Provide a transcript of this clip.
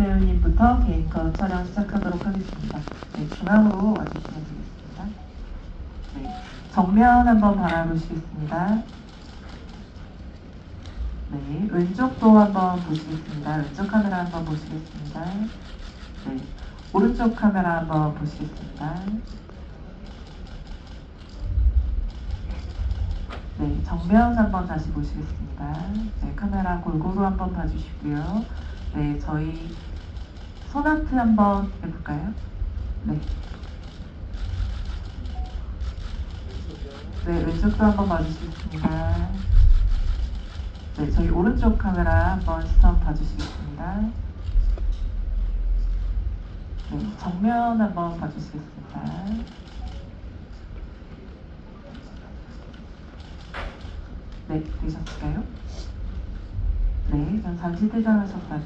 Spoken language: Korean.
배우님부터 개인컷 촬영 시작하도록 하겠습니다. 네, 중앙으로 와주시면 되겠습니다. 네, 정면 한번 바라보시겠습니다. 네, 왼쪽도 한번 보시겠습니다. 왼쪽 카메라 한번 보시겠습니다. 네, 오른쪽 카메라 한번 보시겠습니다. 네, 정면 한번 다시 보시겠습니다. 네, 카메라 골고루 한번 봐주시고요. 네, 저희 손아트 한번 해볼까요? 네. 네, 왼쪽도 한번 봐주시겠습니다. 네, 저희 오른쪽 카메라 한번 시선 봐주시겠습니다. 네, 정면 한번 봐주시겠습니다. 네, 되셨을까요? 네, 그럼 잠시 퇴장하셨다가